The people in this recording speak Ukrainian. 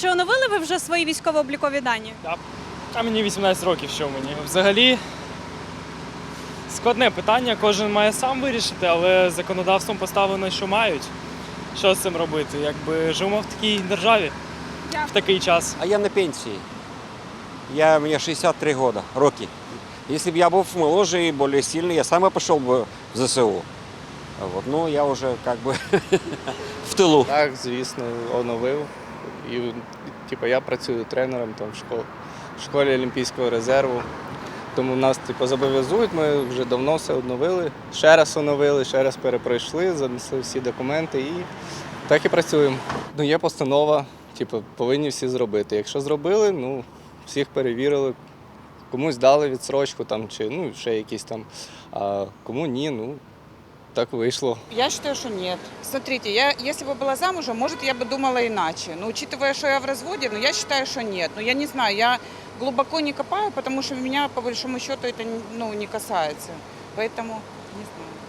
Чи оновили ви вже свої військово-облікові дані? А мені 18 років, що мені. Взагалі складне питання, кожен має сам вирішити, але законодавством поставлено, що мають. Що з цим робити? Якби живемо в такій державі в такий час. А я на пенсии. Я, мне 63 года, роки. Если бы я был моложе и более сильный, я сам бы пошел бы в ЗСУ. Вот. Ну, я уже как бы в тылу. Так, звісно, оновив. І типу, я працюю тренером там, в школі, в школі Олімпійського резерву. Тому нас типу, зобов'язують, ми вже давно все оновили. Ще раз оновили, ще раз перепройшли, занесли всі документи і так і працюємо. Ну, є постанова, типу, повинні всі зробити. Якщо зробили, ну, всіх перевірили, комусь дали відсрочку там, чи ну, ще якісь там, а кому ні, ну так вийшло. Я считаю, что нет. Смотрите, я, если бы была замужем, может, я бы думала иначе. Но учитывая, что я в разводе, ну, я считаю, что нет. Но я не знаю, я глубоко не копаю, потому что меня, по большому счету, это ну, не касается. Поэтому не знаю.